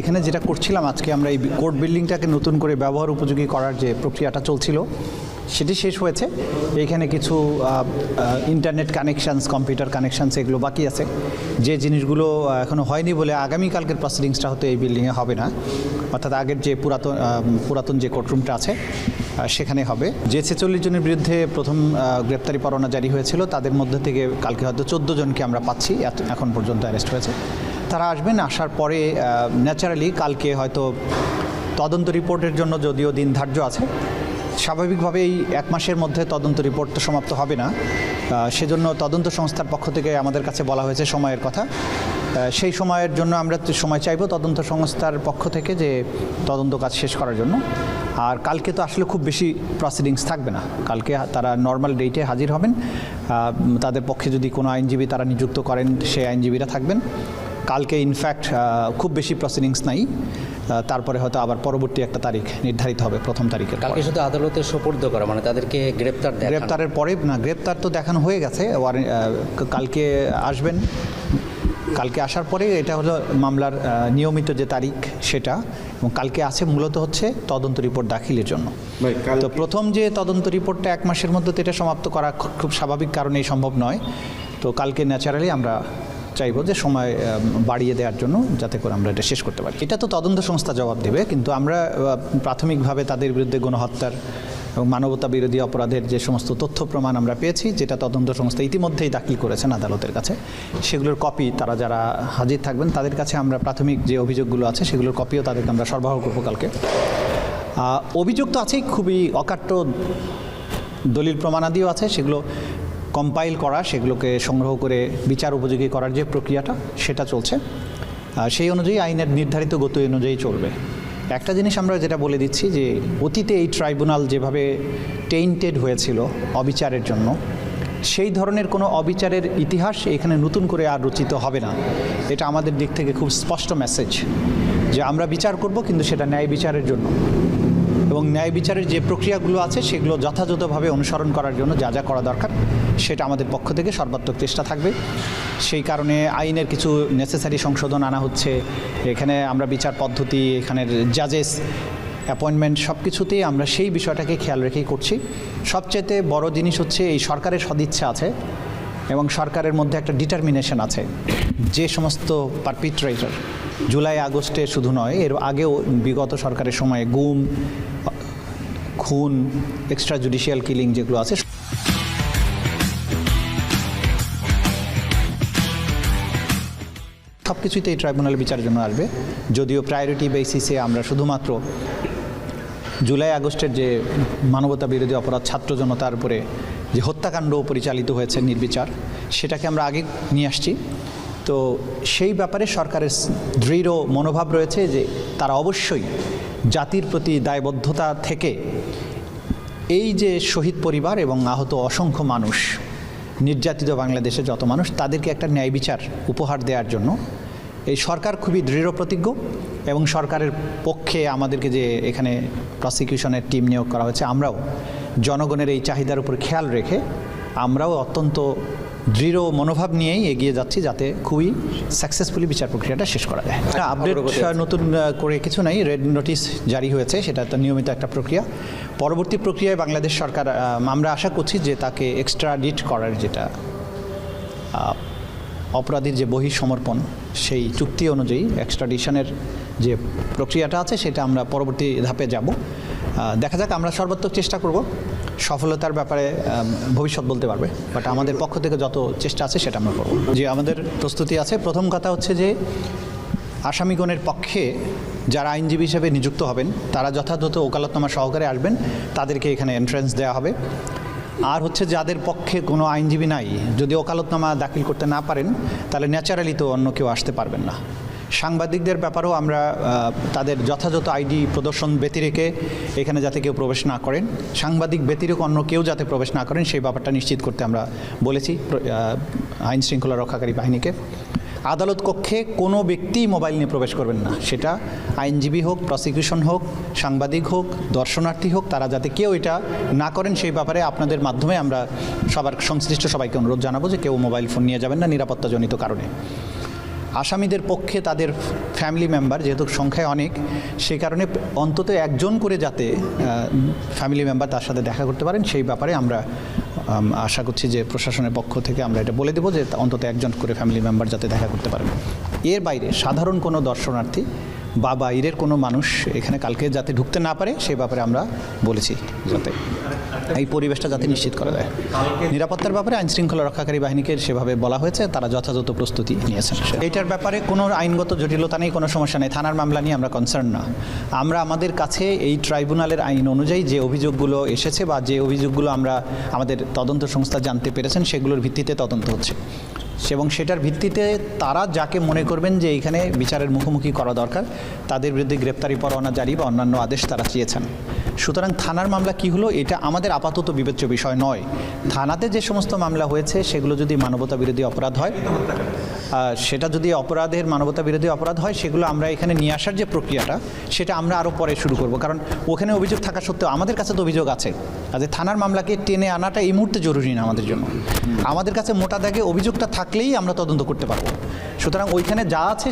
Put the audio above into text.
এখানে যেটা করছিলাম আজকে আমরা এই কোর্ট বিল্ডিংটাকে নতুন করে ব্যবহার উপযোগী করার যে প্রক্রিয়াটা চলছিল, সেটি শেষ হয়েছে। এখানে কিছু ইন্টারনেট কানেকশানস কম্পিউটার কানেকশানস এগুলো বাকি আছে। যে জিনিসগুলো এখনও হয়নি বলে আগামীকালকের প্রসিডিংসটা হয়তো এই বিল্ডিংয়ে হবে না। অর্থাৎ আগের যে পুরাতন পুরাতন যে কোর্টরুমটা আছে সেখানে হবে। যে ছেচল্লিশ জনের বিরুদ্ধে প্রথম গ্রেপ্তারি পরোয়ানা জারি হয়েছিল, তাদের মধ্যে থেকে কালকে হয়তো চোদ্দ জনকে আমরা পাচ্ছি এখন পর্যন্ত অ্যারেস্ট হয়েছে। তারা আসবেন, আসার পরে ন্যাচারালি কালকে হয়তো তদন্ত রিপোর্টের জন্য যদিও দিন ধার্য আছে, স্বাভাবিকভাবে এই এক মাসের মধ্যে তদন্ত রিপোর্ট তো সমাপ্ত হবে না। সেজন্য তদন্ত সংস্থার পক্ষ থেকে আমাদের কাছে বলা হয়েছে সময়ের কথা। সেই সময়ের জন্য আমরা সময় চাইব তদন্ত সংস্থার পক্ষ থেকে যে তদন্ত কাজ শেষ করার জন্য। আর কালকে তো আসলে খুব বেশি প্রসিডিংস থাকবে না। কালকে তারা নর্মাল ডেটে হাজির হবেন। তাদের পক্ষে যদি কোনো আইনজীবী তারা নিযুক্ত করেন, সেই আইনজীবীরা থাকবেন। কালকে ইনফ্যাক্ট খুব বেশি প্রসিডিংস নাই। তারপরে হয়তো আবার পরবর্তী একটা তারিখ নির্ধারিত হবে প্রথম তারিখের পরে। কালকে শুধু আদালতে সোপর্দ করা মানে তাদেরকে গ্রেপ্তার গ্রেপ্তারের পরে না গ্রেপ্তার তো দেখানো হয়ে গেছে ওয়ারেন্ট- কালকে আসবেন। কালকে আসার পরে এটা হলো মামলার নিয়মিত যে তারিখ সেটা এবং কালকে আছে মূলত হচ্ছে তদন্ত রিপোর্ট দাখিলের জন্য। তো প্রথম যে তদন্ত রিপোর্টটা এক মাসের মধ্যে তো এটা সমাপ্ত করা খুব স্বাভাবিক কারণেই সম্ভব নয়। তো কালকে ন্যাচারালি আমরা চাইব যে সময় বাড়িয়ে দেওয়ার জন্য যাতে করে আমরা এটা শেষ করতে পারি। এটা তো তদন্ত সংস্থা জবাব দেবে, কিন্তু আমরা প্রাথমিকভাবে তাদের বিরুদ্ধে গণহত্যার এবং মানবতা বিরোধী অপরাধের যে সমস্ত তথ্য প্রমাণ আমরা পেয়েছি, যেটা তদন্ত সংস্থা ইতিমধ্যেই দাখিল করেছেন আদালতের কাছে, সেগুলোর কপি তারা যারা হাজির থাকবেন তাদের কাছে আমরা প্রাথমিক যে অভিযোগগুলো আছে সেগুলোর কপিও তাদেরকে আমরা সরবরাহ করব কালকে। অভিযোগ তো আছেই, খুবই অকাট্য দলিল প্রমাণাদিও আছে, সেগুলো কম্পাইল করা, সেগুলোকে সংগ্রহ করে বিচার উপযোগী করার যে প্রক্রিয়াটা, সেটা চলছে। সেই অনুযায়ী আইনের নির্ধারিত গতি অনুযায়ী চলবে। একটা জিনিস আমরা যেটা বলে দিচ্ছি যে, অতীতে এই ট্রাইব্যুনাল যেভাবে টেইন্টেড হয়েছিল অবিচারের জন্য, সেই ধরনের কোনো অবিচারের ইতিহাস এখানে নতুন করে আর রচিত হবে না। এটা আমাদের দিক থেকে খুব স্পষ্ট মেসেজ যে, আমরা বিচার করব কিন্তু সেটা ন্যায় বিচারের জন্য। এবং ন্যায় বিচারের যে প্রক্রিয়াগুলো আছে, সেগুলো যথাযথভাবে অনুসরণ করার জন্য যা যা করা দরকার, সেটা আমাদের পক্ষ থেকে সর্বাত্মক চেষ্টা থাকবে। সেই কারণে আইনের কিছু নেসেসারি সংশোধন আনা হচ্ছে। এখানে আমরা বিচার পদ্ধতি, এখানের জাজেস অ্যাপয়েন্টমেন্ট সব কিছুতেই আমরা সেই বিষয়টাকে খেয়াল রেখেই করছি। সবচেয়ে বড় জিনিস হচ্ছে এই সরকারের সদিচ্ছা আছে এবং সরকারের মধ্যে একটা ডিটারমিনেশন আছে। যে সমস্ত পারপিট্রেটর জুলাই, আগস্টে শুধু নয়, এর আগেও বিগত সরকারের সময়ে গুম, খুন এক্সট্রা জুডিশিয়াল কিলিং যেগুলো আছে সব কিছুতে এই ট্রাইব্যুনাল বিচারের জন্য আসবে। যদিও প্রায়োরিটি বেসিসে আমরা শুধুমাত্র জুলাই, আগস্টের যে মানবতা বিরোধী অপরাধ, ছাত্র জনতার উপরে যে হত্যাকাণ্ড পরিচালিত হয়েছে নির্বিচার, সেটাকে আমরা আগে নিয়ে আসছি। তো সেই ব্যাপারে সরকারের দৃঢ় মনোভাব রয়েছে যে তারা অবশ্যই জাতির প্রতি দায়বদ্ধতা থেকে এই যে শহীদ পরিবার এবং আহত অসংখ্য মানুষ, নির্যাতিত বাংলাদেশে যত মানুষ, তাদেরকে একটা ন্যায় বিচার উপহার দেওয়ার জন্য এই সরকার খুবই দৃঢ় প্রতিজ্ঞ এবং সরকারের পক্ষে আমাদেরকে যে এখানে প্রসিকিউশনের টিম নিয়োগ করা হয়েছে, আমরাও জনগণের এই চাহিদার উপর খেয়াল রেখে আমরাও অত্যন্ত দৃঢ় মনোভাব নিয়েই এগিয়ে যাচ্ছি যাতে খুবই সাকসেসফুলি বিচার প্রক্রিয়াটা শেষ করা যায়। আপডেট নতুন করে কিছু নাই। রেড নোটিশ জারি হয়েছে সেটা তো নিয়মিত একটা প্রক্রিয়া। পরবর্তী প্রক্রিয়ায় বাংলাদেশ সরকার আমরা আশা করছি যে তাকে এক্সট্রা ডিট করার যেটা অপরাধীর যে বহিঃসমর্পণ সেই চুক্তি অনুযায়ী এক্সট্রাডিশনের যে প্রক্রিয়াটা আছে সেটা আমরা পরবর্তী ধাপে যাব। দেখা যাক আমরা সর্বাত্মক চেষ্টা করব। সফলতার ব্যাপারে ভবিষ্যৎ বলতে পারবে। বাট আমাদের পক্ষ থেকে যত চেষ্টা আছে সেটা আমরা করব। যে আমাদের প্রস্তুতি আছে। প্রথম কথা হচ্ছে যে, আসামিগণের পক্ষে যারা আইনজীবী হিসেবে নিযুক্ত হবেন, তারা যথাযথ ওকালতনামা সহকারে আসবেন। তাদেরকে এখানে এন্ট্রান্স দেওয়া হবে। আর হচ্ছে যাদের পক্ষে কোনো আইনজীবী নাই, যদি ওকালতনামা দাখিল করতে না পারেন, তাহলে ন্যাচারালি তো অন্য কেউ আসতে পারবেন না। সাংবাদিকদের ব্যাপারেও আমরা তাদের যথাযথ আইডি প্রদর্শন ব্যতিরেকে এখানে যাতে কেউ প্রবেশ না করেন, সাংবাদিক ব্যতিরেক অন্য কেউ যাতে প্রবেশ না করেন, সেই ব্যাপারটা নিশ্চিত করতে আমরা বলেছি আইন শৃঙ্খলা রক্ষাকারী বাহিনীকে। আদালত কক্ষে কোনো ব্যক্তি মোবাইল নিয়ে প্রবেশ করবেন না, সেটা আইনজীবী হোক, প্রসিকিউশন হোক, সাংবাদিক হোক, দর্শনার্থী হোক, তারা যাতে কেউ এটা না করেন, সেই ব্যাপারে আপনাদের মাধ্যমে আমরা সবার সংশ্লিষ্ট সবাইকে অনুরোধ জানাব যে কেউ মোবাইল ফোন নিয়ে যাবেন না নিরাপত্তাজনিত কারণে। আসামিদের পক্ষে তাদের ফ্যামিলি মেম্বার যেহেতু সংখ্যায় অনেক সেই কারণে অন্তত একজন করে যাতে ফ্যামিলি মেম্বার তার সাথে দেখা করতে পারেন, সেই ব্যাপারে আমরা আশা করছি যে প্রশাসনের পক্ষ থেকে আমরা এটা বলে দেবো যে অন্তত একজন করে ফ্যামিলি মেম্বার যাতে দেখা করতে পারেন। এর বাইরে সাধারণ কোনো দর্শনার্থী বা বাইরের কোনো মানুষ এখানে কালকে যাতে ঢুকতে না পারে সেই ব্যাপারে আমরা বলেছি যাতে। এই পরিবেশটা যাতে নিশ্চিত করা যায়। নিরাপত্তার ব্যাপারে আইন শৃঙ্খলা রক্ষাকারী বাহিনীকে সেভাবে বলা হয়েছে, তারা যথাযথ প্রস্তুতি নিয়েছেন। এইটার ব্যাপারে কোনো আইনগত জটিলতা নেই, কোনো সমস্যা নেই। থানার মামলা নিয়ে আমরা কনসার্ন না। আমরা আমাদের কাছে এই ট্রাইব্যুনালের আইন অনুযায়ী যে অভিযোগগুলো এসেছে বা যে অভিযোগগুলো আমরা আমাদের তদন্ত সংস্থা জানতে পেরেছেন, সেগুলোর ভিত্তিতে তদন্ত হচ্ছে। এবং সেটার ভিত্তিতে তারা যাকে মনে করবেন যে এখানে বিচারের মুখোমুখি করা দরকার, তাদের বিরুদ্ধে গ্রেপ্তারি পরোয়ানা জারি বা অন্যান্য আদেশ তারা চেয়েছেন। সুতরাং থানার মামলা কি হলো, এটা আমাদের আপাতত বিবেচ্য বিষয় নয়। থানাতে যে সমস্ত মামলা হয়েছে, সেগুলো যদি মানবতা বিরোধী অপরাধ হয় সেটা যদি অপরাধের মানবতা বিরোধী অপরাধ হয়, সেগুলো আমরা এখানে নিয়ে আসার যে প্রক্রিয়াটা, সেটা আমরা আরও পরে শুরু করব। কারণ ওখানে অভিযোগ থাকা সত্ত্বেও আমাদের কাছে তো অভিযোগ আছে কাজে থানার মামলাকে টেনে আনাটা এই মুহূর্তে জরুরি না আমাদের জন্য। আমাদের কাছে মোটা দাগে অভিযোগটা থাকলেই আমরা তদন্ত করতে পারব। সুতরাং ওইখানে যা আছে